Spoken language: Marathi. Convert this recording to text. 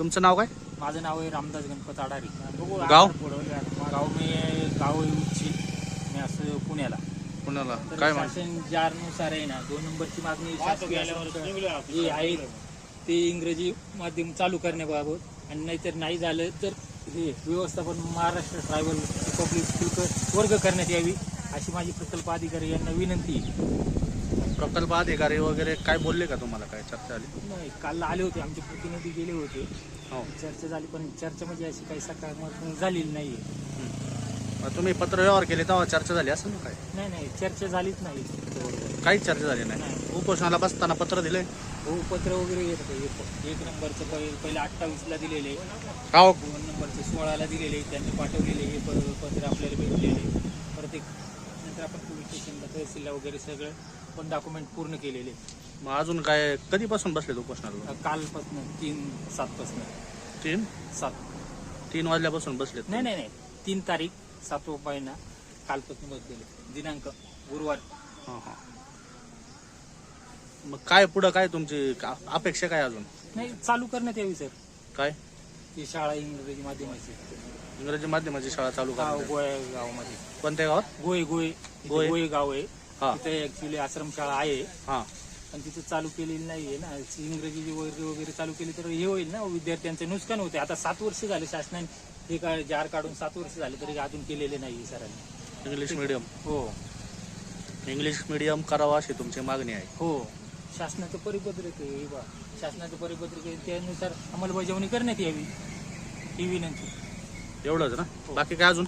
तुमचं नाव काय? माझं नाव आहे रामदास गणपत आडारी गाव? गाव मी गाव आहे उच्ची मी असं पुण्याला. पुण्याला. तर काय शासन ज्यानुसार आहे ना दोन नंबरची मागणी शासकीय जी आहे. ते इंग्रजी माध्यम चालू करण्याबाबत. आणि नाहीतर नाही झालं तर हे व्यवस्थापन महाराष्ट्र ट्रायबल पब्लिक शुल्क वर्ग करण्यात यावी अशी माझी प्रकल्प अधिकारी यांना विनंती आहे. प्रकल्प अधिकारी वगैरे काय बोलले का तुम्हाला? काय चर्चा झाली? नाही काल आले होते आमचे प्रतिनिधी गेले होते. हो. चर्चा झाली पण चर्चा म्हणजे अशी काही सकारात्मक झालेली नाही तुम्ही पत्र व्यवहार केले तेव्हा चर्चा झाली असेल ना काय? नाही नाही चर्चा झालीच नाही. काहीच चर्चा झाली नाही. नाही. उपोषणाला बसताना पत्र दिले? हो पत्र वगैरे येत होते. एक- एक नंबरचं पहिले पहिले अठ्ठावीसला दिलेले. का हो? दोन नंबरचे सोळाला दिलेले. त्यांनी पाठवलेले. हे प- पत्र आपल्याला भेटलेले. परत एक नंतर आपण पोलीस स्टेशनला तहसीलला वगैरे सगळं पण डॉक्युमेंट पूर्ण केलेले. मग अजून काय कधीपासून बसलेत उपोषणाला कालपासून तीन सातपासून. तीन? सात. तीन वाजल्यापासून बसलेत नाही नाही नाही. तीन तारीख सातवा महिना कालपासून बसलेले. दिनांक गुरुवार. हा, हा. मग काय पुढं काय तुमची का- अपेक्षा काय अजून? नाही चालू करण्यात यावी सर. काय? ती शाळा इंग्रजी माध्यमाची. इंग्रजी माध्यमाची शाळा चालू करा गावामध्ये. कोणत्या गावात? गोय गोय. गोय? गोय गाव आहे. हा. तिथे ऍक्च्युली आश्रमशाळा आहे. हा. पण तिथे चालू केलेली नाहीये ना. इंग्रजी वगैरे वगैरे चालू केली तर हे होईल ना विद्यार्थ्यांचे नुकसान होते. आता सात वर्ष झाले शासनाने हे काय जार काढून सात वर्ष झाले तरी अजून केलेले नाही सरांनी. इंग्लिश मिडियम हो. इंग्लिश मिडियम करावा अशी तुमची मागणी आहे. हो. शासनाचं परिपत्रक आहे हे बा शासनाचं परिपत्रक आहे त्यानुसार अंमलबजावणी करण्यात यावी. ही विनंती. एवढंच ना? बाकी काय अजून?